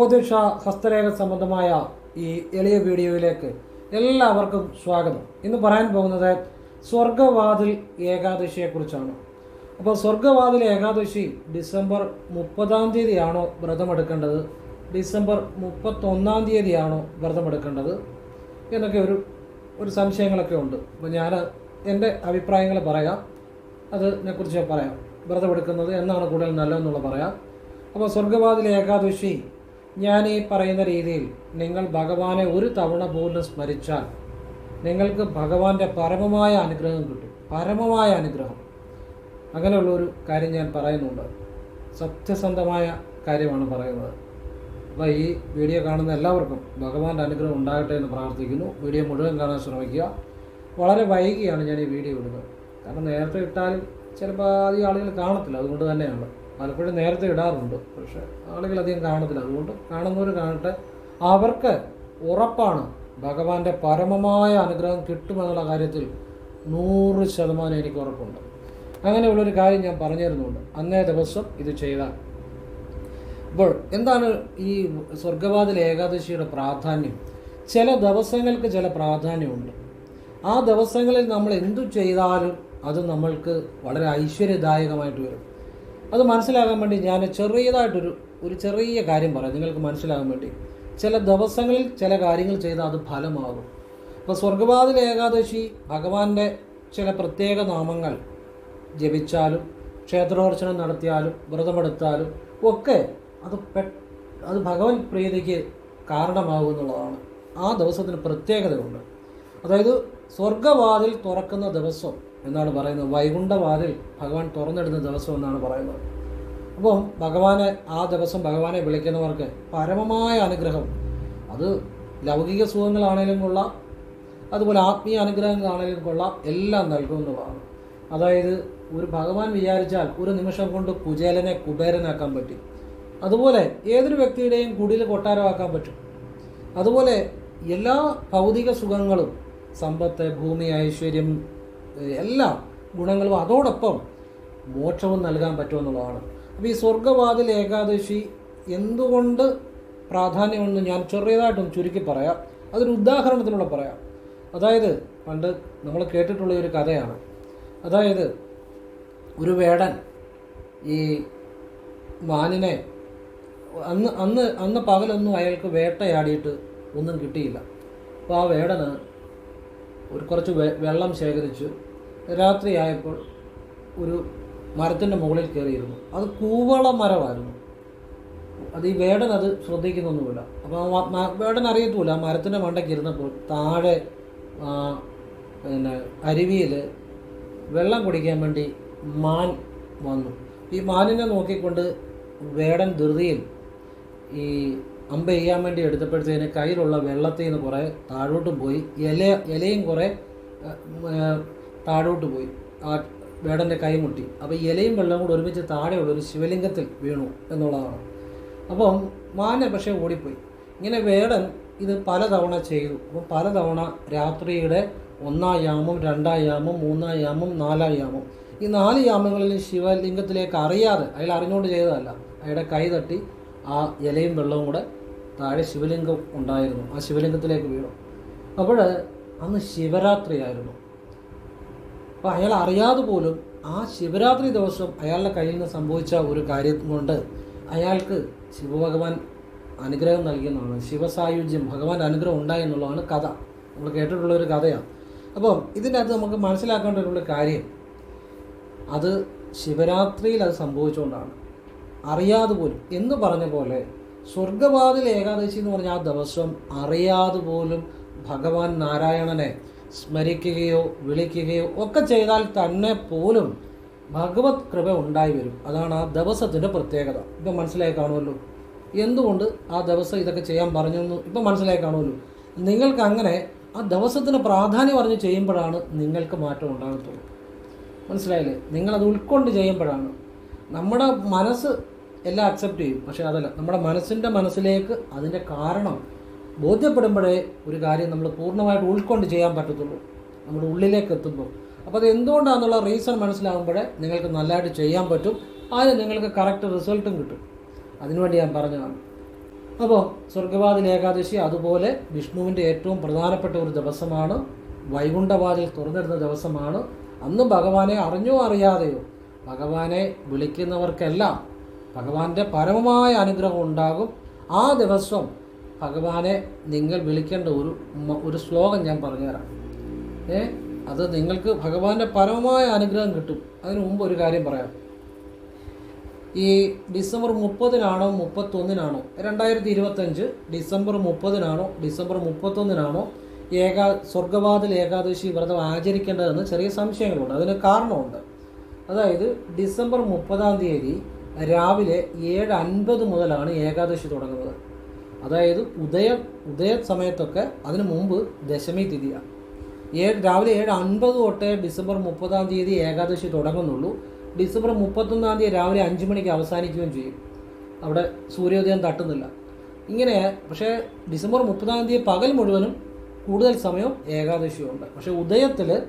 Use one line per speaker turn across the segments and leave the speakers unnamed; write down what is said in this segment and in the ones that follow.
ജ്യോതിഷ ഹസ്തരേഖ സംബന്ധമായ ഈ എളിയ വീഡിയോയിലേക്ക് എല്ലാവർക്കും സ്വാഗതം. ഇന്ന് പറയാൻ പോകുന്നത് സ്വർഗവാതിൽ ഏകാദശിയെക്കുറിച്ചാണ്. അപ്പോൾ സ്വർഗവാതിൽ ഏകാദശി ഡിസംബർ മുപ്പതാം തീയതിയാണോ വ്രതമെടുക്കേണ്ടത്? ഡിസംബർ മുപ്പത്തൊന്നാം തീയതിയാണോ വ്രതമെടുക്കേണ്ടത്? എന്നൊക്കെ ഒരു ഒരു സംശയങ്ങളൊക്കെ ഉണ്ട്. അപ്പോൾ ഞാൻ എന്റെ അഭിപ്രായങ്ങൾ പറയാം. അതിനെക്കുറിച്ച് പറയാം. വ്രതമെടുക്കുന്നത് എന്നാണ് കൂടുതൽ നല്ലതെന്നുള്ളത് പറയാം. അപ്പോൾ സ്വർഗവാതിൽ ഏകാദശി ഞാൻ ഈ പറയുന്ന രീതിയിൽ നിങ്ങൾ ഭഗവാനെ ഒരു തവണ പോലും സ്മരിച്ചാൽ നിങ്ങൾക്ക് ഭഗവാന്റെ പരമമായ അനുഗ്രഹം കിട്ടും. പരമമായ അനുഗ്രഹം. അങ്ങനെയുള്ള ഒരു കാര്യം ഞാൻ പറയുന്നുണ്ട്. സത്യസന്ധമായ കാര്യമാണ് പറയുന്നത്. അപ്പോൾ ഈ വീഡിയോ കാണുന്ന എല്ലാവർക്കും ഭഗവാന്റെ അനുഗ്രഹം ഉണ്ടാകട്ടെ എന്ന് പ്രാർത്ഥിക്കുന്നു. വീഡിയോ മുഴുവൻ കാണാൻ ശ്രമിക്കുക. വളരെ വൈകിയാണ് ഞാൻ ഈ വീഡിയോ ഇടുന്നത്. കാരണം നേരത്തെ ഇട്ടാലും ചിലപ്പോൾ അധികം ആളുകൾ കാണത്തില്ല. അതുകൊണ്ട് തന്നെയാണ്. പലപ്പോഴും നേരത്തെ ഇടാറുണ്ട്. പക്ഷേ ആളുകൾ അധികം കാണത്തില്ല. അതുകൊണ്ട് കാണുന്നവർ കാണട്ടെ. അവർക്ക് ഉറപ്പാണ് ഭഗവാന്റെ പരമമായ അനുഗ്രഹം കിട്ടുമെന്നുള്ള കാര്യത്തിൽ നൂറ് ശതമാനം എനിക്ക് ഉറപ്പുണ്ട്. അങ്ങനെയുള്ളൊരു കാര്യം ഞാൻ പറഞ്ഞു തരുന്നുണ്ട് അന്നേ ദിവസം ഇത് ചെയ്താൽ അപ്പോൾ എന്താണ് ഈ സ്വർഗവാതിൽ ഏകാദശിയുടെ പ്രാധാന്യം? ചില ദിവസങ്ങൾക്ക് ചില പ്രാധാന്യമുണ്ട്. ആ ദിവസങ്ങളിൽ നമ്മൾ എന്തു ചെയ്താലും അത് നമ്മൾക്ക് വളരെ ഐശ്വര്യദായകമായിട്ട് വരും. അത് മനസ്സിലാകാൻ വേണ്ടി ഞാൻ ചെറിയതായിട്ടൊരു ഒരു ചെറിയ കാര്യം പറയാം. നിങ്ങൾക്ക് മനസ്സിലാകാൻ വേണ്ടി. ചില ദിവസങ്ങളിൽ ചില കാര്യങ്ങൾ ചെയ്താൽ അത് ഫലമാകും. അപ്പോൾ സ്വർഗവാതിൽ ഏകാദശി ഭഗവാന്റെ ചില പ്രത്യേക നാമങ്ങൾ ജപിച്ചാലും ക്ഷേത്രോർച്ചനം നടത്തിയാലും വ്രതമെടുത്താലും ഒക്കെ അത് പെ അത് ഭഗവൻ പ്രീതിക്ക് കാരണമാകുമെന്നുള്ളതാണ് ആ ദിവസത്തിന് പ്രത്യേകതയുണ്ട്. അതായത് സ്വർഗവാതിൽ തുറക്കുന്ന ദിവസം എന്നാണ് പറയുന്നത്. വൈകുണ്ഠവാതിൽ ഭഗവാൻ തുറന്നിടുന്ന ദിവസം എന്നാണ് പറയുന്നത്. അപ്പോൾ ഭഗവാനെ ആ ദിവസം ഭഗവാനെ വിളിക്കുന്നവർക്ക് പരമമായ അനുഗ്രഹം. അത് ലൗകിക സുഖങ്ങളാണേലും കൊള്ളാം അതുപോലെ ആത്മീയ അനുഗ്രഹങ്ങളാണേലും കൊള്ളാം എല്ലാം നൽകുന്നതാണ്. അതായത് ഒരു ഭഗവാൻ വിചാരിച്ചാൽ ഒരു നിമിഷം കൊണ്ട് കുചേലനെ കുബേരനാക്കാൻ പറ്റും. അതുപോലെ ഏതൊരു വ്യക്തിയുടെയും കുടിൽ കൊട്ടാരമാക്കാൻ പറ്റും. അതുപോലെ എല്ലാ ഭൗതിക സുഖങ്ങളും സമ്പത്ത് ഭൂമി ഐശ്വര്യം എല്ലാം ഗുണങ്ങളും അതോടൊപ്പം മോക്ഷവും നൽകാൻ പറ്റുമെന്നുള്ളതാണ്. അപ്പോൾ ഈ സ്വർഗവാതിൽ ഏകാദശി എന്തുകൊണ്ട് പ്രാധാന്യമെന്ന് ഞാൻ ചെറിയതായിട്ടൊന്ന് ചുരുക്കി പറയാം. അതൊരു ഉദാഹരണത്തിലൂടെ പറയാം. അതായത് പണ്ട് നമ്മൾ കേട്ടിട്ടുള്ള ഒരു കഥയാണ്. അതായത് ഒരു വേടൻ ഈ മാനിനെ അന്ന് അന്ന് അന്ന് പകലൊന്നും അയാൾക്ക് വേട്ടയാടിയിട്ട് ഒന്നും കിട്ടിയില്ല. അപ്പോൾ ആ വേടന് ഒരു കുറച്ച് വെള്ളം ശേഖരിച്ചു രാത്രിയായപ്പോൾ ഒരു മരത്തിന്റെ മുകളിൽ കയറിയിരുന്നു. അത് കൂവള മരമായിരുന്നു. അത് ഈ വേടൻ അത് ശ്രദ്ധിക്കുന്നൊന്നുമില്ല. അപ്പോൾ വേടൻ അറിയത്തുമില്ല. ആ മരത്തിന്റെ മണ്ടയ്ക്ക് ഇരുന്നപ്പോൾ താഴെ പിന്നെ അരുവിയിൽ വെള്ളം കുടിക്കാൻ വേണ്ടി മാൻ വന്നു. ഈ മാനിനെ നോക്കിക്കൊണ്ട് വേടൻ ധൃതിയിൽ ഈ അമ്പ ചെയ്യാൻ വേണ്ടി എടുത്തപ്പോഴത്തേന് കയ്യിലുള്ള വെള്ളത്തിൽ നിന്ന് കുറേ താഴോട്ട് പോയി. ഇല ഇലയും കുറേ താഴോട്ട് പോയി. ആ വേടന്റെ കൈ മുട്ടി. അപ്പോൾ ഇലയും വെള്ളവും കൂടെ ഒരുമിച്ച് താഴെയുള്ള ഒരു ശിവലിംഗത്തിൽ വീണു എന്നുള്ളതാണ്. അപ്പം മാന പക്ഷേ ഓടിപ്പോയി. ഇങ്ങനെ വേടൻ ഇത് പലതവണ ചെയ്തു. അപ്പം പലതവണ രാത്രിയുടെ ഒന്നാം യാമം രണ്ടാം യാമം മൂന്നാം യാമം നാലാം യാമം. ഈ നാല് യാമങ്ങളിൽ ശിവലിംഗത്തിലേക്ക് അറിയാതെ അയാൾ അറിഞ്ഞുകൊണ്ട് ചെയ്തതല്ല. അയാളുടെ കൈ തട്ടി ആ ഇലയും വെള്ളവും കൂടെ താഴെ ശിവലിംഗം ഉണ്ടായിരുന്നു. ആ ശിവലിംഗത്തിലേക്ക് വീണു. അപ്പോൾ അന്ന് ശിവരാത്രിയായിരുന്നു അപ്പോൾ അയാൾ അറിയാതെ പോലും ആ ശിവരാത്രി ദിവസം അയാളുടെ കയ്യിൽ നിന്ന് സംഭവിച്ച ഒരു കാര്യം കൊണ്ട് അയാൾക്ക് ശിവഭഗവാൻ അനുഗ്രഹം നൽകിയെന്നാണ്. ശിവസായുജ്യം ഭഗവാൻ അനുഗ്രഹം ഉണ്ടായി എന്നുള്ളതാണ് കഥ. നമ്മൾ കേട്ടിട്ടുള്ള ഒരു കഥയാണ്. അപ്പം ഇതിന്റെ അകത്ത് നമുക്ക് മനസ്സിലാക്കേണ്ട ഒരു കാര്യം. അത് ശിവരാത്രിയിൽ അത് സംഭവിച്ചുകൊണ്ടാണ്. അറിയാതെ പോലും. എന്ന് പറഞ്ഞ പോലെ സ്വർഗവാതിൽ ഏകാദശി എന്ന് പറഞ്ഞ ആ ദിവസം അറിയാതെ പോലും ഭഗവാൻ നാരായണനെ സ്മരിക്കുകയോ വിളിക്കുകയോ ഒക്കെ ചെയ്താൽ തന്നെ പോലും ഭഗവത് കൃപ ഉണ്ടായി വരും. അതാണ് ആ ദിവസത്തിന്റെ പ്രത്യേകത. ഇപ്പം മനസ്സിലായി കാണുമല്ലോ? എന്തുകൊണ്ട് ആ ദിവസം ഇതൊക്കെ ചെയ്യാൻ പറഞ്ഞു എന്ന് ഇപ്പം മനസ്സിലായി കാണുമല്ലോ? നിങ്ങൾക്ക് അങ്ങനെ ആ ദിവസത്തിന് പ്രാധാന്യം പറഞ്ഞ് ചെയ്യുമ്പോഴാണ് നിങ്ങൾക്ക് മാറ്റം ഉണ്ടാകത്തുള്ളൂ. മനസ്സിലായില്ലേ? നിങ്ങളത് ഉൾക്കൊണ്ട് ചെയ്യുമ്പോഴാണ്. നമ്മുടെ മനസ്സ് എല്ലാം അക്സെപ്റ്റ് ചെയ്യും. പക്ഷേ അതല്ല നമ്മുടെ മനസ്സിന്റെ മനസ്സിലേക്ക് അതിന്റെ കാരണം ബോധ്യപ്പെടുമ്പോഴേ ഒരു കാര്യം നമ്മൾ പൂർണമായിട്ട് ഉൾക്കൊണ്ട് ചെയ്യാൻ പറ്റത്തുള്ളൂ. നമ്മുടെ ഉള്ളിലേക്ക് എത്തുമ്പോൾ. അപ്പോൾ അത് എന്തുകൊണ്ടാണെന്നുള്ള റീസൺ മനസ്സിലാകുമ്പോഴേ നിങ്ങൾക്ക് നല്ലതായിട്ട് ചെയ്യാൻ പറ്റും. അതിന് നിങ്ങൾക്ക് കറക്റ്റ് റിസൾട്ടും കിട്ടും. അതിനുവേണ്ടി ഞാൻ പറഞ്ഞതാണ്. അപ്പോൾ സ്വർഗവാതിൽ ഏകാദശി അതുപോലെ വിഷ്ണുവിന്റെ ഏറ്റവും പ്രധാനപ്പെട്ട ഒരു ദിവസമാണ്. വൈകുണ്ഠവാതിൽ തുറന്നിടുന്ന ദിവസമാണ്. അന്ന് ഭഗവാനെ അറിഞ്ഞോ അറിയാതെയോ ഭഗവാനെ വിളിക്കുന്നവർക്കെല്ലാം ഭഗവാന്റെ പരമമായ അനുഗ്രഹം ഉണ്ടാകും. ആ ദിവസം ഭഗവാനെ നിങ്ങൾ വിളിക്കേണ്ട ഒരു ഒരു ശ്ലോകം ഞാൻ പറഞ്ഞുതരാം. ഏ അത് നിങ്ങൾക്ക് ഭഗവാന്റെ പരമമായ അനുഗ്രഹം കിട്ടും. അതിനു മുമ്പ് ഒരു കാര്യം പറയാം. ഈ ഡിസംബർ മുപ്പതിനാണോ മുപ്പത്തൊന്നിനാണോ? രണ്ടായിരത്തി ഇരുപത്തഞ്ച് ഡിസംബർ മുപ്പതിനാണോ ഡിസംബർ മുപ്പത്തൊന്നിനാണോ ഏകാ സ്വർഗവാതിൽ ഏകാദശി വ്രതം ആചരിക്കേണ്ടതെന്ന് ചെറിയ സംശയങ്ങളുണ്ട്. അതിന് കാരണമുണ്ട്. അതായത് ഡിസംബർ മുപ്പതാം തീയതി രാവിലെ ഏഴ് അൻപത് മുതലാണ് ഏകാദശി തുടങ്ങുന്നത്. അതായത് ഉദയം ഉദയ സമയത്തൊക്കെ അതിനു മുമ്പ് ദശമി തിഥിയാണ്. ഏഴ് രാവിലെ ഏഴ് അൻപത് തൊട്ട് ഡിസംബർ മുപ്പതാം തീയതി ഏകാദശി തുടങ്ങുന്നുള്ളൂ. ഡിസംബർ മുപ്പത്തൊന്നാം തീയതി രാവിലെ അഞ്ച് മണിക്ക് അവസാനിക്കുകയും ചെയ്യും. അവിടെ സൂര്യോദയം തട്ടുന്നില്ല. ഇങ്ങനെ പക്ഷേ ഡിസംബർ മുപ്പതാം തീയതി പകൽ മുഴുവനും കൂടുതൽ സമയം ഏകാദശിയുണ്ട്. പക്ഷേ ഉദയത്തിൽ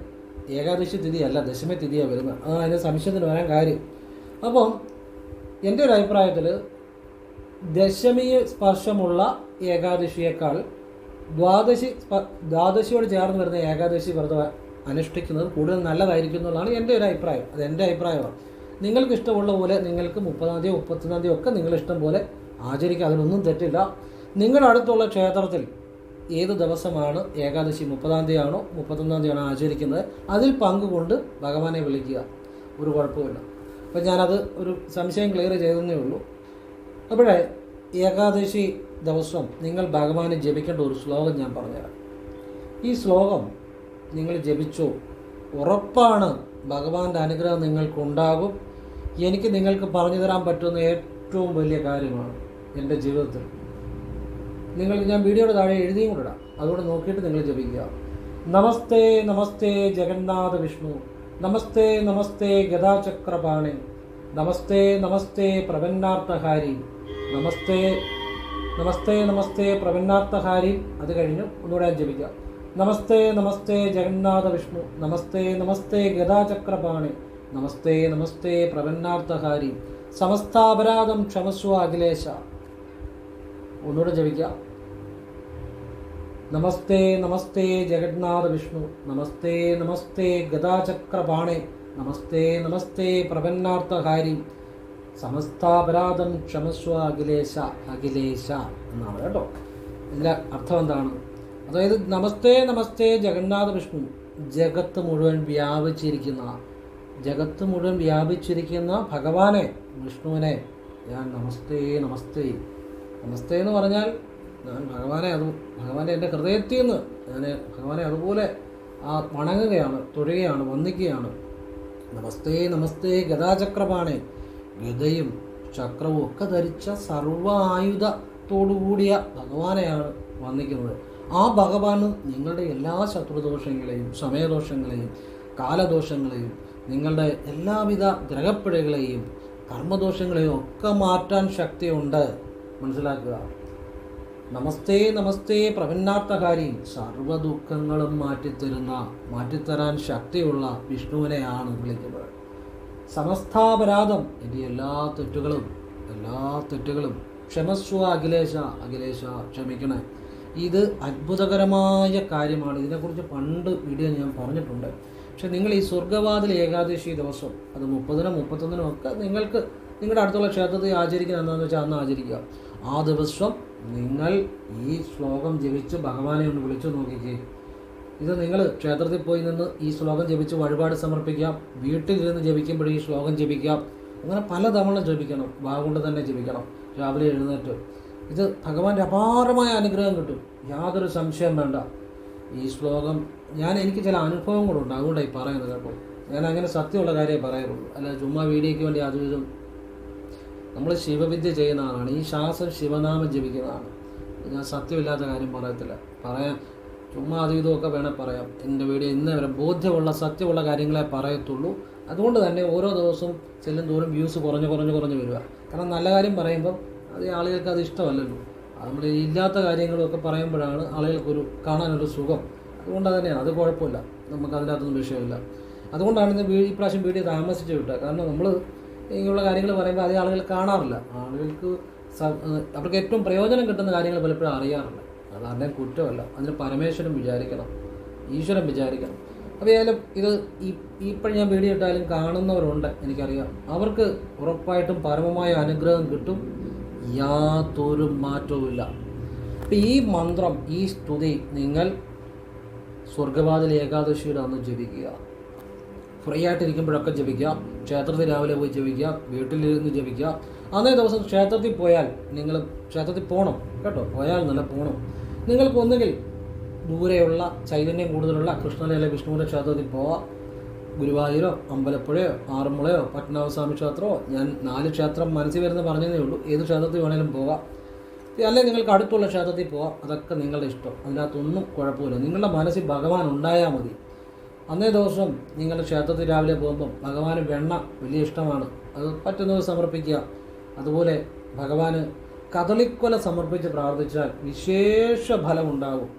ഏകാദശി തിഥിയല്ല ദശമി തിഥിയാണ് വരുന്നത്. അതാണ് അതിന്റെ സംശയത്തിന് വരാൻ കാര്യം. അപ്പം എന്റെ ഒരു അഭിപ്രായത്തിൽ ദശമി സ്പർശമുള്ള ഏകാദശിയേക്കാൾ ദ്വാദശി ദ്വാദശിയോട് ചേർന്ന് വരുന്ന ഏകാദശി വ്രതം അനുഷ്ഠിക്കുന്നത് കൂടുതൽ നല്ലതായിരിക്കും എന്നുള്ളതാണ് എന്റെ ഒരു അഭിപ്രായം. അത് എന്റെ അഭിപ്രായമാണ്. നിങ്ങൾക്ക് ഇഷ്ടമുള്ള പോലെ നിങ്ങൾക്ക് മുപ്പതാം തീയതി മുപ്പത്തൊന്നാം തീയതി ഒക്കെ നിങ്ങൾ ഇഷ്ടം പോലെ ആചരിക്കുക. അതിനൊന്നും തെറ്റില്ല. നിങ്ങളുടെ അടുത്തുള്ള ക്ഷേത്രത്തിൽ ഏത് ദിവസമാണ് ഏകാദശി? മുപ്പതാം തീയതി ആണോ മുപ്പത്തൊന്നാം തീയതി ആണോ ആചരിക്കുന്നത്? അതിൽ പങ്കുകൊണ്ട് ഭഗവാനെ വിളിക്കുക. ഒരു കുഴപ്പമില്ല അപ്പം ഞാനത് ഒരു സംശയം ക്ലിയർ ചെയ്തതേ ഉള്ളൂ. അപ്പോഴേ ഏകാദശി ദിവസം നിങ്ങൾ ഭഗവാനെ ജപിക്കേണ്ട ഒരു ശ്ലോകം ഞാൻ പറഞ്ഞുതരാം. ഈ ശ്ലോകം നിങ്ങൾ ജപിച്ചോ ഉറപ്പാണ് ഭഗവാന്റെ അനുഗ്രഹം നിങ്ങൾക്കുണ്ടാകും. എനിക്ക് നിങ്ങൾക്ക് പറഞ്ഞു തരാൻ പറ്റുന്ന ഏറ്റവും വലിയ കാര്യമാണ് എന്റെ ജീവിതത്തിൽ. നിങ്ങൾ ഞാൻ വീഡിയോയുടെ താഴെ എഴുതിയും കൂടെ ഇടാം. അതുകൊണ്ട് നോക്കിയിട്ട് നിങ്ങൾ ജപിക്കുക. നമസ്തേ നമസ്തേ ജഗന്നാഥ വിഷ്ണു. നമസ്തേ നമസ്തേ ഗതാചക്രപാണി നമസ്തേ നമസ്തേ പ്രപന്നാർത്ഥഹാരി നമസ്തേ നമസ്തേ നമസ്തേ പ്രപന്നാർത്ഥഹാരി അത് കഴിഞ്ഞ് ഒന്നുകൂടെ ജപിക്കാം. നമസ്തേ നമസ്തേ ജഗന്നാഥ വിഷ്ണു. നമസ്തേ നമസ്തേ ഗതാചക്രപാണി നമസ്തേ നമസ്തേ പ്രപന്നാർത്ഥഹാരി സമസ്താപരാധം ക്ഷമസ്വ അഖിലേശ. ഒന്നുകൂടെ ജപിക്കാം. നമസ്തേ നമസ്തേ ജഗന്നാഥ വിഷ്ണു. നമസ്തേ നമസ്തേ ഗദാചക്രപാണേ. നമസ്തേ നമസ്തേ പ്രപന്നാർത്ഥഹാരി. സമസ്താപരാധം ക്ഷമസ്വ അഖിലേശ അഖിലേശ എന്നാണ് കേട്ടോ. ഇതിന്റെ അർത്ഥം എന്താണ്? അതായത് നമസ്തേ നമസ്തേ ജഗന്നാഥ വിഷ്ണു. ജഗത്ത് മുഴുവൻ വ്യാപിച്ചിരിക്കുന്ന ജഗത്ത് മുഴുവൻ വ്യാപിച്ചിരിക്കുന്ന ഭഗവാനെ വിഷ്ണുവിനെ. ഞാൻ നമസ്തേ നമസ്തേ. നമസ്തേ എന്ന് പറഞ്ഞാൽ ഞാൻ ഭഗവാനെ അത് ഭഗവാന്റെ എന്റെ ഹൃദയത്തിൽ നിന്ന് ഞാൻ ഭഗവാനെ അതുപോലെ ആ വണങ്ങുകയാണ് തൊഴുകയാണ് വന്ദിക്കുകയാണ്. നമസ്തേ നമസ്തേ ഗദാചക്രപാണേ. ഗതയും ചക്രവും ഒക്കെ ധരിച്ച സർവ ആയുധത്തോടുകൂടിയ ഭഗവാനെയാണ് വന്നിക്കുന്നത് ആ ഭഗവാന് നിങ്ങളുടെ എല്ലാ ശത്രുദോഷങ്ങളെയും സമയദോഷങ്ങളെയും കാലദോഷങ്ങളെയും നിങ്ങളുടെ എല്ലാവിധ ഗ്രഹപ്പിഴകളെയും കർമ്മദോഷങ്ങളെയും ഒക്കെ മാറ്റാൻ ശക്തിയുണ്ട്. മനസ്സിലാക്കുക. നമസ്തേ നമസ്തേ പ്രപന്നാർത്ഥകാരി. സർവ ദുഃഖങ്ങളും മാറ്റിത്തരുന്ന മാറ്റിത്തരാൻ ശക്തിയുള്ള വിഷ്ണുവിനെയാണ് വിളിക്കുന്നത്. സമസ്താപരാധം എന്റെ എല്ലാ തെറ്റുകളും എല്ലാ തെറ്റുകളും. ക്ഷമസ്വ അഖിലേശ അഖിലേശ ക്ഷമിക്കണേ. ഇത് അത്ഭുതകരമായ കാര്യമാണ്. ഇതിനെക്കുറിച്ച് പണ്ട് വീഡിയോ ഞാൻ പറഞ്ഞിട്ടുണ്ട്. പക്ഷെ നിങ്ങൾ ഈ സ്വർഗവാതിൽ ഏകാദശി ദിവസം അത് മുപ്പതിനും മുപ്പത്തൊന്നിനും ഒക്കെ നിങ്ങൾക്ക് നിങ്ങളുടെ അടുത്തുള്ള ക്ഷേത്രത്തിൽ ആചരിക്കുന്ന എന്താണെന്ന് വെച്ചാൽ അന്ന് ആചരിക്കുക. ആ ദിവസം നിങ്ങൾ ഈ ശ്ലോകം ജപിച്ച് ഭഗവാനെ ഒന്ന് വിളിച്ചു നോക്കിക്കേ. ഇത് നിങ്ങൾ ക്ഷേത്രത്തിൽ പോയി നിന്ന് ഈ ശ്ലോകം ജപിച്ച് വഴിപാട് സമർപ്പിക്കാം വീട്ടിലിരുന്ന് ജപിക്കുമ്പോൾ ഈ ശ്ലോകം ജപിക്കാം അങ്ങനെ പല തവണ ജപിക്കണം. വാഗുകൊണ്ട് തന്നെ ജപിക്കണം. രാവിലെ എഴുന്നേറ്റ്. ഇത് ഭഗവാന്റെ അപാരമായ അനുഗ്രഹം കിട്ടും. യാതൊരു സംശയം വേണ്ട. ഈ ശ്ലോകം ഞാൻ എനിക്ക് ചില അനുഭവങ്ങളുണ്ട്. അതുകൊണ്ടായി പറയുന്നത് കേട്ടോ. ഞാൻ അങ്ങനെ സത്യമുള്ള കാര്യമേ പറയാറുള്ളൂ. അല്ല ചുമ്മാ വീഡിയോയ്ക്ക് വേണ്ടി അതും ഇതും നമ്മൾ ശിവവിദ്യ ചെയ്യുന്ന ആളാണ്. ഈ ശ്വാസം ശിവനാമം ജപിക്കുന്നതാണ് ഞാൻ സത്യമില്ലാത്ത കാര്യം പറയത്തില്ല. പറയാൻ ചുമ്മാ അതും ഇതുമൊക്കെ വേണേൽ പറയാം. എന്റെ വീഡിയോ ഇന്നേ വരെ ബോധ്യമുള്ള സത്യമുള്ള കാര്യങ്ങളെ പറയത്തുള്ളൂ. അതുകൊണ്ട് തന്നെ ഓരോ ദിവസവും ചെല്ലും തോറും വ്യൂസ് കുറഞ്ഞ് കുറഞ്ഞ് കുറഞ്ഞ് വരിക കാരണം നല്ല കാര്യം പറയുമ്പം അത് ആളുകൾക്ക് അത് ഇഷ്ടമല്ലല്ലോ. നമ്മൾ ഇല്ലാത്ത കാര്യങ്ങളൊക്കെ പറയുമ്പോഴാണ് ആളുകൾക്കൊരു കാണാനൊരു സുഖം. അതുകൊണ്ട് തന്നെയാണ്. അത് കുഴപ്പമില്ല. നമുക്ക് അതിനകത്തൊന്നും വിഷയമില്ല. അതുകൊണ്ടാണ് ഇന്ന് ഈ പ്രാവശ്യം വീഡിയോ താമസിച്ച് വിട്ടത്. കാരണം നമ്മൾ ഇങ്ങനെയുള്ള കാര്യങ്ങൾ പറയുമ്പോൾ അതേ ആളുകൾ കാണാറില്ല. ആളുകൾക്ക് അവർക്ക് ഏറ്റവും പ്രയോജനം കിട്ടുന്ന കാര്യങ്ങൾ പലപ്പോഴും അറിയാറില്ല. അത് അതിന്റെ കുറ്റമല്ല. അതിന് പരമേശ്വരൻ വിചാരിക്കണം. ഈശ്വരൻ വിചാരിക്കണം. അപ്പോൾ ഏതായാലും ഇത് ഇപ്പോഴും ഞാൻ വീഡിയോ ഇട്ടാലും കാണുന്നവരുണ്ട് എനിക്കറിയാം. അവർക്ക് ഉറപ്പായിട്ടും പരമമായ അനുഗ്രഹം കിട്ടും. യാതൊരു മാറ്റവുമില്ല. അപ്പം ഈ മന്ത്രം ഈ സ്തുതി നിങ്ങൾ സ്വർഗവാതിൽ ഏകാദശിയുടെ അന്ന് ജപിക്കുക. ഫ്രീ ആയിട്ടിരിക്കുമ്പോഴൊക്കെ ജപിക്കുക. ക്ഷേത്രത്തിൽ രാവിലെ പോയി ജപിക്കുക വീട്ടിലിരുന്ന് ജപിക്കുക. അന്നേ ദിവസം ക്ഷേത്രത്തിൽ പോയാൽ നിങ്ങൾ ക്ഷേത്രത്തിൽ പോകണം കേട്ടോ. പോയാൽ നല്ല പോകണം നിങ്ങൾക്ക് ഒന്നുകിൽ ദൂരെയുള്ള ചൈതന്യം കൂടുതലുള്ള അല്ലെങ്കിൽ വിഷ്ണുവിന്റെ ക്ഷേത്രത്തിൽ പോവാം. ഗുരുവായൂരോ അമ്പലപ്പുഴയോ ആറന്മുളയോ പത്മനാഭസ്വാമി ക്ഷേത്രമോ ഞാൻ നാല് ക്ഷേത്രം മനസ്സിൽ വരുന്ന പറഞ്ഞതേ ഉള്ളൂ. ഏത് ക്ഷേത്രത്തിൽ വേണേലും പോകാം അല്ലെങ്കിൽ നിങ്ങൾക്ക് അടുത്തുള്ള ക്ഷേത്രത്തിൽ പോവാം. അതൊക്കെ നിങ്ങളുടെ ഇഷ്ടം. അതിനകത്തൊന്നും കുഴപ്പമില്ല. നിങ്ങളുടെ മനസ്സിൽ ഭഗവാൻ ഉണ്ടായാൽ മതി. അന്നേ ദിവസം നിങ്ങളുടെ ക്ഷേത്രത്തിൽ രാവിലെ പോകുമ്പം ഭഗവാന് വെണ്ണ വലിയ ഇഷ്ടമാണ്. അത് പറ്റുന്നത് സമർപ്പിക്കുക. അതുപോലെ ഭഗവാന് കദളിക്കൊല സമർപ്പിച്ച് പ്രാർത്ഥിച്ചാൽ വിശേഷ ഫലം ഉണ്ടാകും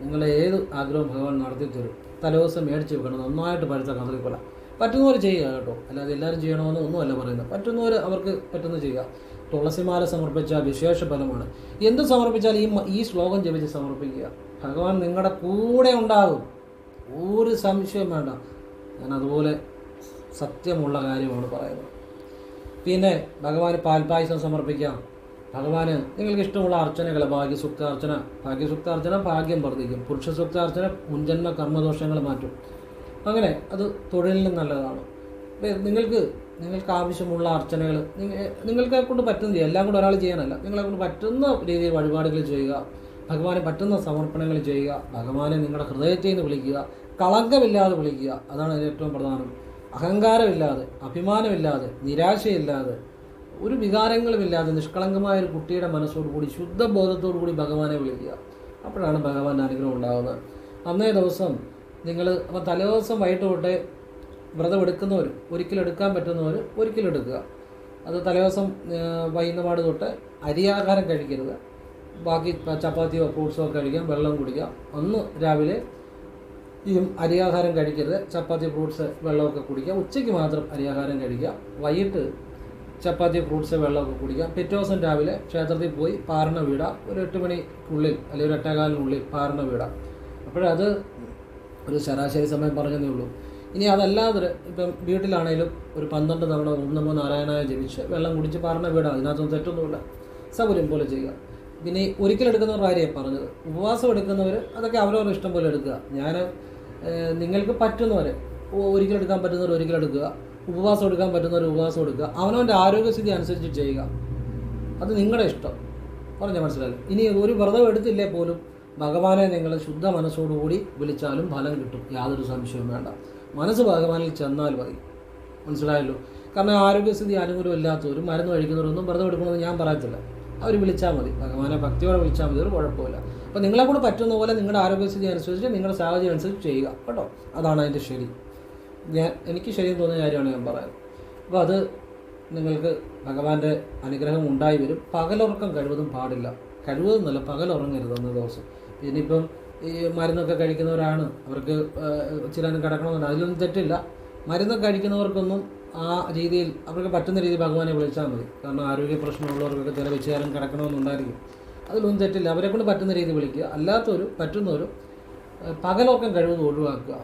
നിങ്ങളുടെ ഏത് ആഗ്രഹവും ഭഗവാൻ നടത്തി തരും തലേദിവസം മേടിച്ച് വെക്കണം. നന്നായിട്ട് പഴുത്ത കദളിക്കൊല. പറ്റുന്നവർ ചെയ്യുക കേട്ടോ. അല്ലാതെ എല്ലാവരും ചെയ്യണമെന്ന് ഒന്നുമല്ല പറയുന്നത്. പറ്റുന്നവർ അവർക്ക് പറ്റുന്നത് ചെയ്യുക. തുളസിമാല സമർപ്പിച്ച വിശേഷ ഫലമാണ്. എന്ത് സമർപ്പിച്ചാൽ ഈ ഈ ശ്ലോകം ജപിച്ച് സമർപ്പിക്കുക. ഭഗവാൻ നിങ്ങളുടെ കൂടെ ഉണ്ടാകും. ഒരു സംശയം വേണ്ട. ഞാൻ അതുപോലെ സത്യമുള്ള കാര്യമാണ് പറയുന്നത്. പിന്നെ ഭഗവാന് പാൽപായസം സമർപ്പിക്കാം. ഭഗവാന് നിങ്ങൾക്ക് ഇഷ്ടമുള്ള അർച്ചനകൾ ഭാഗ്യസുക്താർച്ചന. ഭാഗ്യസുക്താർച്ചന ഭാഗ്യം വർദ്ധിക്കും. പുരുഷസുക്താർച്ചന മുൻജന്മ കർമ്മദോഷങ്ങൾ മാറ്റും. അങ്ങനെ അത് തൊഴിലിന് നല്ലതാണ്. നിങ്ങൾക്ക് നിങ്ങൾക്ക് ആവശ്യമുള്ള അർച്ചനകൾ നിങ്ങൾക്ക് കൊണ്ട് പറ്റുന്ന എല്ലാം കൂടെ ഒരാൾ ചെയ്യാനല്ല. നിങ്ങളെ കൊണ്ട് പറ്റുന്ന രീതിയിൽ വഴിപാടുകൾ ചെയ്യുക. ഭഗവാന് പറ്റുന്ന സമർപ്പണങ്ങൾ ചെയ്യുക ഭഗവാനെ നിങ്ങളുടെ ഹൃദയത്തിൽ നിന്ന് വിളിക്കുക കളങ്കമില്ലാതെ വിളിക്കുക അതാണ് അതിന് ഏറ്റവും പ്രധാനം. അഹങ്കാരമില്ലാതെ അഭിമാനമില്ലാതെ നിരാശയില്ലാതെ ഒരു വികാരങ്ങളുമില്ലാതെ നിഷ്കളങ്കമായ ഒരു കുട്ടിയുടെ മനസ്സോടുകൂടി ശുദ്ധബോധത്തോടു കൂടി ഭഗവാനെ വിളിക്കുക. അപ്പോഴാണ് ഭഗവാന്റെ അനുഗ്രഹം ഉണ്ടാകുന്നത്. അന്നേ ദിവസം നിങ്ങൾ അപ്പോൾ തലേദിവസം വൈകിട്ട് തൊട്ടേ വ്രതം എടുക്കുന്നവർ ഒരിക്കലും എടുക്കാൻ പറ്റുന്നവർ ഒരിക്കലും എടുക്കുക. അത് തലേദിവസം വൈകുന്നപാട് തൊട്ട് അരിയാഹാരം കഴിക്കരുത്. ബാക്കി ചപ്പാത്തിയോ ഫ്രൂട്ട്സോ ഒക്കെ കഴിക്കാം വെള്ളം കുടിക്കാം ഒന്ന് രാവിലെ ഈ അരിയാഹാരം കഴിക്കരുത്. ചപ്പാത്തി ഫ്രൂട്ട്സ് വെള്ളമൊക്കെ കുടിക്കുക. ഉച്ചയ്ക്ക് മാത്രം അരിയാഹാരം കഴിക്കുക. വൈകിട്ട് ചപ്പാത്തി ഫ്രൂട്ട്സ് വെള്ളമൊക്കെ കുടിക്കുക. പിറ്റേ ദിവസം രാവിലെ ക്ഷേത്രത്തിൽ പോയി പാരണ വീടാം. ഒരു എട്ട് മണിക്കുള്ളിൽ അല്ലെങ്കിൽ ഒരു എട്ടേകാലിനുള്ളിൽ പാരണ വീടാം. അപ്പോഴത് ഒരു ശരാശരി സമയം പറഞ്ഞതേ ഉള്ളൂ. ഇനി അതല്ലാതെ ഇപ്പം വീട്ടിലാണേലും ഒരു പന്ത്രണ്ട് തവണ ഓം നാരായണായ ജപിച്ച് വെള്ളം കുടിച്ച് പാരണ വീടാം. അതിനകത്തൊന്നും തെറ്റൊന്നുമില്ല. സൗകര്യം പോലെ ചെയ്യുക. പിന്നെ ഒരിക്കൽ എടുക്കുന്നവർ കാര്യമാണ് പറഞ്ഞത് ഉപവാസം എടുക്കുന്നവർ അതൊക്കെ അവരവരുടെ ഇഷ്ടം പോലെ എടുക്കുക. ഞാൻ നിങ്ങൾക്ക് പറ്റുന്നവരെ ഒരിക്കൽ എടുക്കാൻ പറ്റുന്നവർ ഒരിക്കൽ എടുക്കുക ഉപവാസം എടുക്കാൻ പറ്റുന്നവർ ഉപവാസം എടുക്കുക. അവനവന്റെ ആരോഗ്യസ്ഥിതി അനുസരിച്ച് ചെയ്യുക. അത് നിങ്ങളുടെ ഇഷ്ടം. പറഞ്ഞ മനസ്സിലായി ഇനി ഒരു വ്രതം എടുത്തില്ലേ പോലും ഭഗവാനെ നിങ്ങൾ ശുദ്ധ മനസ്സോടുകൂടി വിളിച്ചാലും ഫലം കിട്ടും. യാതൊരു സംശയവും വേണ്ട. മനസ്സ് ഭഗവാനിൽ ചെന്നാൽ മതി. മനസ്സിലായല്ലോ? കാരണം ആരോഗ്യസ്ഥിതി അനുകൂലമില്ലാത്തവരും മരുന്ന് കഴിക്കുന്നവരൊന്നും വ്രതം എടുക്കണമെന്ന് ഞാൻ പറയത്തില്ല. അവർ വിളിച്ചാൽ മതി. ഭഗവാനെ ഭക്തിയോടെ വിളിച്ചാൽ മതി. ഒരു കുഴപ്പമില്ല. അപ്പോൾ നിങ്ങളെ കൂടെ പറ്റുന്ന പോലെ നിങ്ങളുടെ ആരോഗ്യസ്ഥിതി അനുസരിച്ച് നിങ്ങളുടെ സാഹചര്യം അനുസരിച്ച് ചെയ്യുക. കേട്ടോ? അതാണ് അതിന്റെ ശരി. ഞാൻ എനിക്ക് ശരിയെന്ന് തോന്നിയ കാര്യമാണ് ഞാൻ പറയുന്നത്. അപ്പോൾ അത് നിങ്ങൾക്ക് ഭഗവാന്റെ അനുഗ്രഹം ഉണ്ടായി വരും. പകലുറക്കം കഴിവതും പാടില്ല. കഴിവതെന്നല്ല നല്ല പകലുറങ്ങരുത് അന്ന് ദിവസം. ഇനിയിപ്പം ഈ മരുന്നൊക്കെ കഴിക്കുന്നവരാണ്. അവർക്ക് ചില കിടക്കണമെന്നുണ്ട്. അതിലൊന്നും തെറ്റില്ല. മരുന്നൊക്കെ കഴിക്കുന്നവർക്കൊന്നും ആ രീതിയിൽ അവർക്ക് പറ്റുന്ന രീതിയിൽ ഭഗവാനെ വിളിച്ചാൽ മതി. കാരണം ആരോഗ്യ പ്രശ്നമുള്ളവർക്കൊക്കെ ചില വിചാരം കിടക്കണമെന്നുണ്ടായിരിക്കും. അതിലൊന്നും തെറ്റില്ല. അവരെ കൊണ്ട് പറ്റുന്ന രീതിയിൽ വിളിക്കുക. അല്ലാത്തവരും പറ്റുന്നവരും പകലോക്കം കഴിവതും ഒഴിവാക്കുക.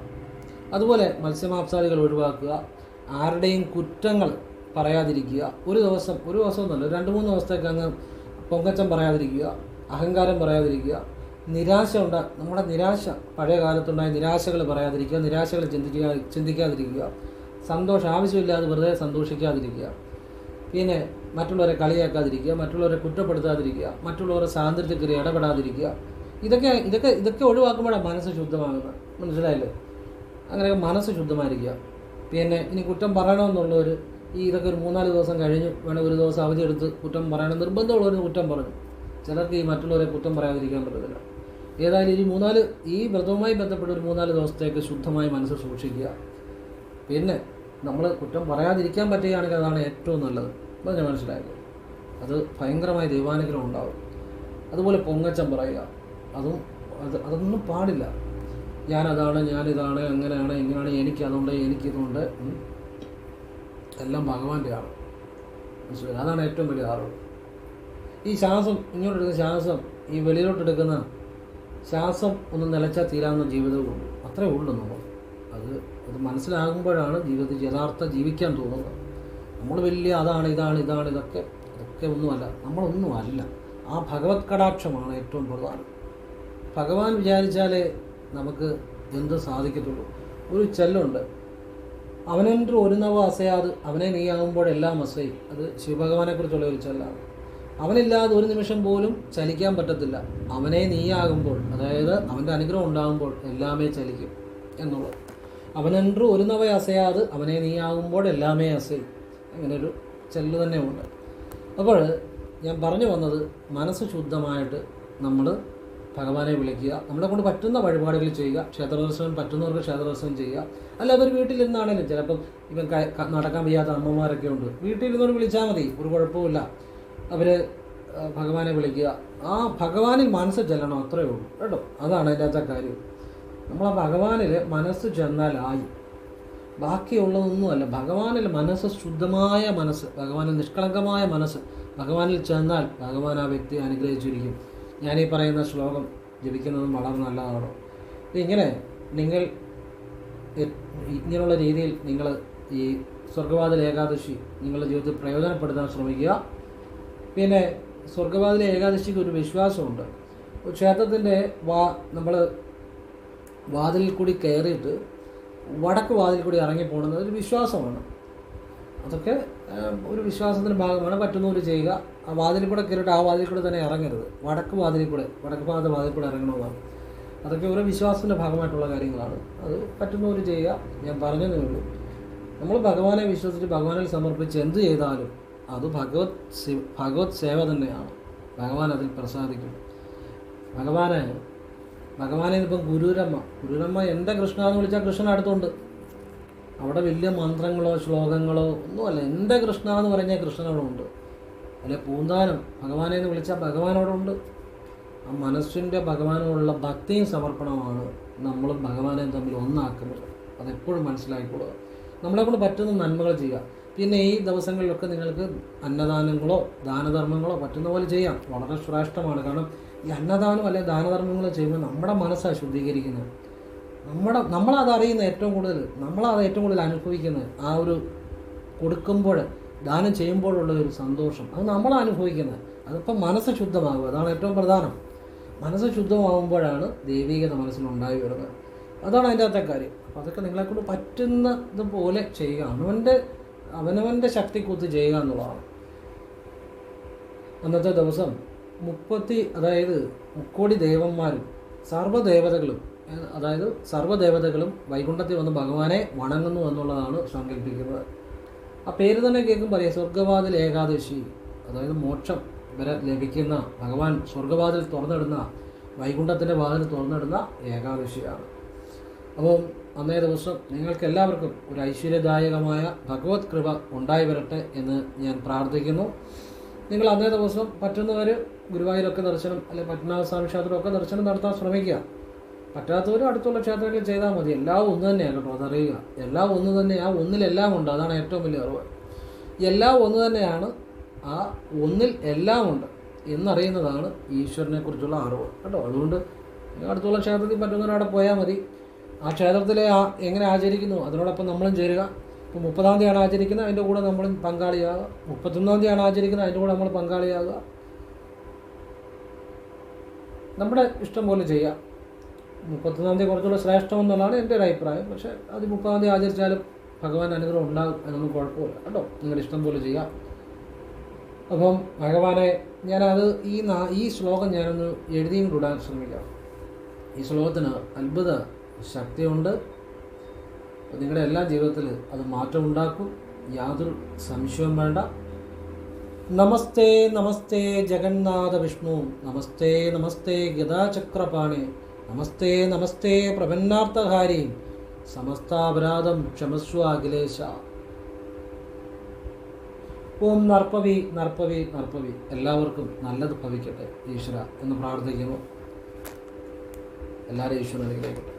അതുപോലെ മത്സ്യമാംസാദികൾ ഒഴിവാക്കുക. ആരുടെയും കുറ്റങ്ങൾ പറയാതിരിക്കുക. ഒരു ദിവസം ഒരു ദിവസം ഒന്നല്ല രണ്ട് മൂന്ന് ദിവസത്തേക്ക് അങ്ങ് പൊങ്കച്ചം പറയാതിരിക്കുക. അഹങ്കാരം പറയാതിരിക്കുക. നിരാശ ഉണ്ടാ നമ്മുടെ നിരാശ പഴയ കാലത്തുണ്ടായ നിരാശകൾ പറയാതിരിക്കുക. നിരാശകൾ ചിന്തിക്കുക ചിന്തിക്കാതിരിക്കുക. സന്തോഷം ആവശ്യമില്ലാതെ വെറുതെ സന്തോഷിക്കാതിരിക്കുക. പിന്നെ മറ്റുള്ളവരെ കളിയാക്കാതിരിക്കുക മറ്റുള്ളവരെ കുറ്റപ്പെടുത്താതിരിക്കുക മറ്റുള്ളവരെ സ്വാതന്ത്ര്യത്തിൽ ഇടപെടാതിരിക്കുക. ഇതൊക്കെ ഇതൊക്കെ ഇതൊക്കെ ഒഴിവാക്കുമ്പോഴാണ് മനസ്സ് ശുദ്ധമാകുന്നത്. മനസ്സിലായല്ലോ? അങ്ങനെയൊക്കെ മനസ്സ് ശുദ്ധമായിരിക്കുക. പിന്നെ ഇനി കുറ്റം പറയണമെന്നുള്ളവർ ഈ ഇതൊക്കെ ഒരു മൂന്നാൽ ദിവസം കഴിഞ്ഞ് വേണം ഒരു ദിവസം അവധി എടുത്ത് കുറ്റം പറയണം. നിർബന്ധമുള്ളവർ കുറ്റം പറഞ്ഞു ചിലർക്ക് ഈ മറ്റുള്ളവരെ കുറ്റം പറയാതിരിക്കാൻ പറ്റത്തില്ല. ഏതായാലും ഈ മൂന്നാൽ ഈ വ്രതവുമായി ബന്ധപ്പെട്ട ഒരു മൂന്നാൽ ദിവസത്തേക്ക് ശുദ്ധമായി മനസ്സ് സൂക്ഷിക്കുക. പിന്നെ നമ്മൾ കുറ്റം പറയാതിരിക്കാൻ പറ്റുകയാണെങ്കിൽ അതാണ് ഏറ്റവും നല്ലത്. അപ്പം ഞാൻ മനസ്സിലായത്. അത് ഭയങ്കരമായ ദൈവാനുഗ്രഹം ഉണ്ടാവും. അതുപോലെ പൊങ്ങച്ചം പറയുക. അതും അത് അതൊന്നും പാടില്ല. ഞാനതാണ് ഞാനിതാണ് അങ്ങനെയാണ് ഇങ്ങനെയാണ് എനിക്ക് അതുകൊണ്ട് എനിക്കിതുണ്ട് ഉം. എല്ലാം ഭഗവാന്റെ ആണ് മനസ്സിലായി? അതാണ് ഏറ്റവും വലിയ അറിവ് ഈ ശ്വാസം ഇങ്ങോട്ടെടുക്കുന്ന ശ്വാസം ഈ വെളിയിലോട്ടെടുക്കുന്ന ശ്വാസം ഒന്ന് നിലച്ചാൽ തീരാവുന്ന ജീവിതവും അത്രേ ഉള്ളൂ നമ്മൾ അത് അത് മനസ്സിലാകുമ്പോഴാണ് ജീവിതത്തിൽ യഥാർത്ഥ ജീവിക്കാൻ തോന്നുന്നത്. നമ്മൾ വലിയ അതാണ് ഇതാണ് ഇതാണ് ഇതൊക്കെ ഇതൊക്കെ ഒന്നുമല്ല. നമ്മളൊന്നുമല്ല. ആ ഭഗവത് കടാക്ഷമാണ് ഏറ്റവും പ്രധാനം. ഭഗവാൻ വിചാരിച്ചാലേ നമുക്ക് എന്ത് സാധിക്കത്തുള്ളൂ. ഒരു ചെല്ലുണ്ട്. അവനെന്റെ ഒരു നവ അസയാത് അവനെ നീയാകുമ്പോഴെല്ലാം അസയും. അത് ശിവഭഗവാനെക്കുറിച്ചുള്ള ഒരു ചെല്ലാണ്. അവനില്ലാതെ ഒരു നിമിഷം പോലും ചലിക്കാൻ പറ്റത്തില്ല. അവനെ നീയാകുമ്പോൾ അതായത് അവന്റെ അനുഗ്രഹം ഉണ്ടാകുമ്പോൾ എല്ലാമേ ചലിക്കും എന്നുള്ളത്. അവനെன்று ഒരു നവ അസയാത് അവനെ നീ നീയാകുമ്പോൾ എല്ലാമേ അസയും അങ്ങനെ ഒരു ചെല്ല് തന്നെ ഉണ്ട് അപ്പോൾ ഞാൻ പറഞ്ഞു വന്നത് മനസ്സ് ശുദ്ധമായിട്ട് നമ്മൾ ഭഗവാനെ വിളിക്കുക. നമ്മളെ കൊണ്ട് പറ്റുന്ന വഴിപാടുകൾ ചെയ്യുക. ക്ഷേത്രദർശനം പറ്റുന്നവർക്ക് ക്ഷേത്രദർശനം ചെയ്യുക. അല്ലാതെ ഒരു വീട്ടിലിരുന്നാണേലും ചിലപ്പം ഇവൻ നടക്കാൻ വയ്യാത്ത അമ്മമാരൊക്കെ ഉണ്ട്. വീട്ടിലിരുന്നോട് വിളിച്ചാൽ മതി. ഒരു കുഴപ്പമില്ല അവർ ഭഗവാനെ വിളിക്കുക. ആ ഭഗവാനിൽ മനസ്സ് ചെല്ലണം. അത്രയേ ഉള്ളൂ. കേട്ടോ? അതാണ് അതിന്റെ അകത്തെ കാര്യം. നമ്മൾ ആ ഭഗവാനിൽ മനസ്സ് ചെന്നാലായി ബാക്കിയുള്ളതൊന്നുമല്ല ഭഗവാനിൽ മനസ്സ് ശുദ്ധമായ മനസ്സ് ഭഗവാനിൽ നിഷ്കളങ്കമായ മനസ്സ് ഭഗവാനിൽ ചെന്നാൽ ഭഗവാൻ ആ വ്യക്തി അനുഗ്രഹിച്ചിരിക്കും. ഞാനീ പറയുന്ന ശ്ലോകം ജപിക്കുന്നതും വളരെ നല്ലതാണ്. ഇങ്ങനെ നിങ്ങൾ ഇങ്ങനെയുള്ള രീതിയിൽ നിങ്ങൾ ഈ സ്വർഗവാതിൽ ഏകാദശി നിങ്ങളുടെ ജീവിതത്തിൽ പ്രയോജനപ്പെടുത്താൻ ശ്രമിക്കുക. പിന്നെ സ്വർഗവാതിലെ ഏകാദശിക്ക് ഒരു വിശ്വാസമുണ്ട്. ക്ഷേത്രത്തിന്റെ വാ നമ്മൾ വാതിലിൽ കൂടി കയറിയിട്ട് വടക്ക് വാതിൽ കൂടി ഇറങ്ങി പോകുന്നത് ഒരു വിശ്വാസമാണ്. അതൊക്കെ ഒരു വിശ്വാസത്തിന്റെ ഭാഗമാണ്. പറ്റുന്നവർ ചെയ്യുക. ആ വാതിലിൽ കൂടെ കയറിയിട്ട് ആ വാതിൽ കൂടെ തന്നെ ഇറങ്ങരുത്. വടക്ക് വാതിലിൽ കൂടെ വടക്ക് ഭാഗത്ത് വാതിൽ കൂടെ ഇറങ്ങണമെന്നാണ് അതൊക്കെ ഓരോ വിശ്വാസത്തിന്റെ ഭാഗമായിട്ടുള്ള കാര്യങ്ങളാണ്. അത് പറ്റുന്നവർ ചെയ്യുക. ഞാൻ പറഞ്ഞതേ ഉള്ളൂ. നമ്മൾ ഭഗവാനെ വിശ്വസിച്ച് ഭഗവാനിൽ സമർപ്പിച്ച് എന്ത് ചെയ്താലും അത് ഭഗവത് ഭഗവത് സേവ തന്നെയാണ്. ഭഗവാൻ അതിൽ പ്രസാദിക്കും. ഭഗവാനെ ഭഗവാനെ ഇപ്പം ഗുരുരമ്മ. ഗുരുരമ്മ എന്താ കൃഷ്ണ എന്ന് വിളിച്ചാൽ കൃഷ്ണൻ അടുത്തുണ്ട്. അവിടെ വലിയ മന്ത്രങ്ങളോ ശ്ലോകങ്ങളോ ഒന്നുമല്ല. എന്റെ കൃഷ്ണ എന്ന് പറഞ്ഞാൽ കൃഷ്ണൻ അവിടെ ഉണ്ട്. അല്ലെ പൂന്താനം. ഭഗവാനെ എന്ന് വിളിച്ചാൽ ഭഗവാൻ അവിടെ ഉണ്ട്. ആ മനസ്സിന്റെ ഭഗവാനോടുള്ള ഭക്തിയും സമർപ്പണമാണ് നമ്മളും ഭഗവാനെയും തമ്മിൽ ഒന്നാക്കുന്നത്. അതെപ്പോഴും മനസ്സിലാക്കിക്കൊള്ളുക നമ്മളെ കൊണ്ട് പറ്റുന്ന നന്മകൾ ചെയ്യുക. പിന്നെ ഈ ദിവസങ്ങളിലൊക്കെ നിങ്ങൾക്ക് അന്നദാനങ്ങളോ ദാനധർമ്മങ്ങളോ പറ്റുന്ന പോലെ ചെയ്യാം. വളരെ ശ്രേഷ്ഠമാണ്. കാരണം ഈ അന്നദാനം അല്ലെങ്കിൽ ദാനധർമ്മങ്ങൾ ചെയ്യുമ്പോൾ നമ്മുടെ മനസ്സാണ് ശുദ്ധീകരിക്കുന്നത്. നമ്മുടെ നമ്മളത് അറിയുന്ന ഏറ്റവും കൂടുതൽ നമ്മളത് ഏറ്റവും കൂടുതൽ അനുഭവിക്കുന്നത് ആ ഒരു കൊടുക്കുമ്പോൾ ദാനം ചെയ്യുമ്പോഴുള്ള ഒരു സന്തോഷം. അത് നമ്മൾ അനുഭവിക്കുന്നത്. അതിപ്പോൾ മനസ്സ് ശുദ്ധമാകും അതാണ് ഏറ്റവും പ്രധാനം. മനസ്സ് ശുദ്ധമാകുമ്പോഴാണ് ദൈവികത മനസ്സിലുണ്ടായി വരുന്നത്. അതാണ് അതിന്റെ അകത്തെ കാര്യം. അപ്പോൾ അതൊക്കെ നിങ്ങളെക്കൊണ്ട് പറ്റുന്നത് പോലെ ചെയ്യുക. അവനവന്റെ അവനവന്റെ ശക്തി കൂത്ത് ചെയ്യുക എന്നുള്ളതാണ്. അന്നത്തെ ദിവസം മുപ്പത്തി അതായത് മുക്കോടി ദേവന്മാരും സർവദേവതകളും അതായത് സർവദേവതകളും വൈകുണ്ഠത്തിൽ വന്ന് ഭഗവാനെ വണങ്ങുന്നു എന്നുള്ളതാണ് സങ്കല്പിക്കുന്നത്. ആ പേര് തന്നെ കേൾക്കുമ്പോൾ അറിയാം സ്വർഗവാതിൽ ഏകാദശി അതായത് മോക്ഷം വരെ ലഭിക്കുന്ന ഭഗവാൻ സ്വർഗവാതിൽ തുറന്നിടുന്ന വൈകുണ്ഠത്തിന്റെ വാതിൽ തുറന്നിടുന്ന ഏകാദശിയാണ്. അപ്പോൾ അന്നേ ദിവസം നിങ്ങൾക്ക് എല്ലാവർക്കും ഒരു ഐശ്വര്യദായകമായ ഭഗവത് കൃപ ഉണ്ടായി വരട്ടെ എന്ന് ഞാൻ പ്രാർത്ഥിക്കുന്നു. നിങ്ങൾ അന്നേ ദിവസം പറ്റുന്നവർ ഗുരുവായൂരൊക്കെ ദർശനം അല്ലെങ്കിൽ പത്മനാഭ സ്വാമി ക്ഷേത്രമൊക്കെ ദർശനം നടത്താൻ ശ്രമിക്കുക. പറ്റാത്തവരും അടുത്തുള്ള ക്ഷേത്രങ്ങളിൽ ചെയ്താൽ മതി. എല്ലാം ഒന്ന് തന്നെയാണ് കേട്ടോ അതറിയുക എല്ലാം ഒന്ന് തന്നെയാണ് ഒന്നിലെല്ലാം ഉണ്ട്. അതാണ് ഏറ്റവും വലിയ അറിവ്. എല്ലാം ഒന്ന് തന്നെയാണ് ആ ഒന്നിൽ എല്ലാം ഉണ്ട് എന്നറിയുന്നതാണ് ഈശ്വരനെ കുറിച്ചുള്ള അറിവ് കേട്ടോ. അതുകൊണ്ട് അടുത്തുള്ള ക്ഷേത്രത്തിൽ പറ്റുന്നവരവിടെ പോയാൽ മതി. ആ ക്ഷേത്രത്തിലെ ആ എങ്ങനെ ആചരിക്കുന്നു അതിനോടൊപ്പം നമ്മളും ചേരുക. ഇപ്പോൾ മുപ്പതാം തീയതിയാണ് ആചരിക്കുന്നത് അതിന്റെ കൂടെ നമ്മളും പങ്കാളിയാകുക മുപ്പത്തൊന്നാം തീയതിയാണ് ആചരിക്കുന്നത് അതിന്റെ കൂടെ നമ്മൾ പങ്കാളിയാകുക നമ്മുടെ ഇഷ്ടം പോലെ ചെയ്യാം. മുപ്പത്തൊന്നാം തീയതി കുറച്ചുകൂടെ ശ്രേഷ്ഠം എന്നുള്ളതാണ് എന്റെ ഒരു അഭിപ്രായം. പക്ഷേ അത് മുപ്പതാം തീയതി ആചരിച്ചാലും ഭഗവാൻ അനുഗ്രഹം ഉണ്ടാകും അതൊന്നും കുഴപ്പമില്ല. കേട്ടോ? നിങ്ങളുടെ ഇഷ്ടം പോലെ ചെയ്യാം. അപ്പം ഭഗവാനെ ഞാനത് ഈ നാ- ഈ ശ്ലോകം ഞാനൊന്ന് എഴുതിയും കൂടാൻ ശ്രമിക്കാം. ഈ ശ്ലോകത്തിന് അത്ഭുത ശക്തിയുണ്ട്. നിങ്ങളുടെ എല്ലാ ജീവിതത്തിൽ അത് മാറ്റമുണ്ടാക്കും യാതൊരു സംശയവും വേണ്ട. നമസ്തേ നമസ്തേ ജഗന്നാഥ വിഷ്ണു. നമസ്തേ നമസ്തേ ഗതാചക്രപാണി നമസ്തേ നമസ്തേ പ്രപന്നാർത്ഥഹാരി. സമസ്താപരാധം ക്ഷമസ്വ അഖിലേശ. ഓം നർപ്പവി നർപ്പവി നർപ്പവി. എല്ലാവർക്കും നല്ലത് ഭവിക്കട്ടെ ഈശ്വര എന്ന് പ്രാർത്ഥിക്കുന്നു. എല്ലാവരും ഈശ്വരനിലേക്കട്ടെ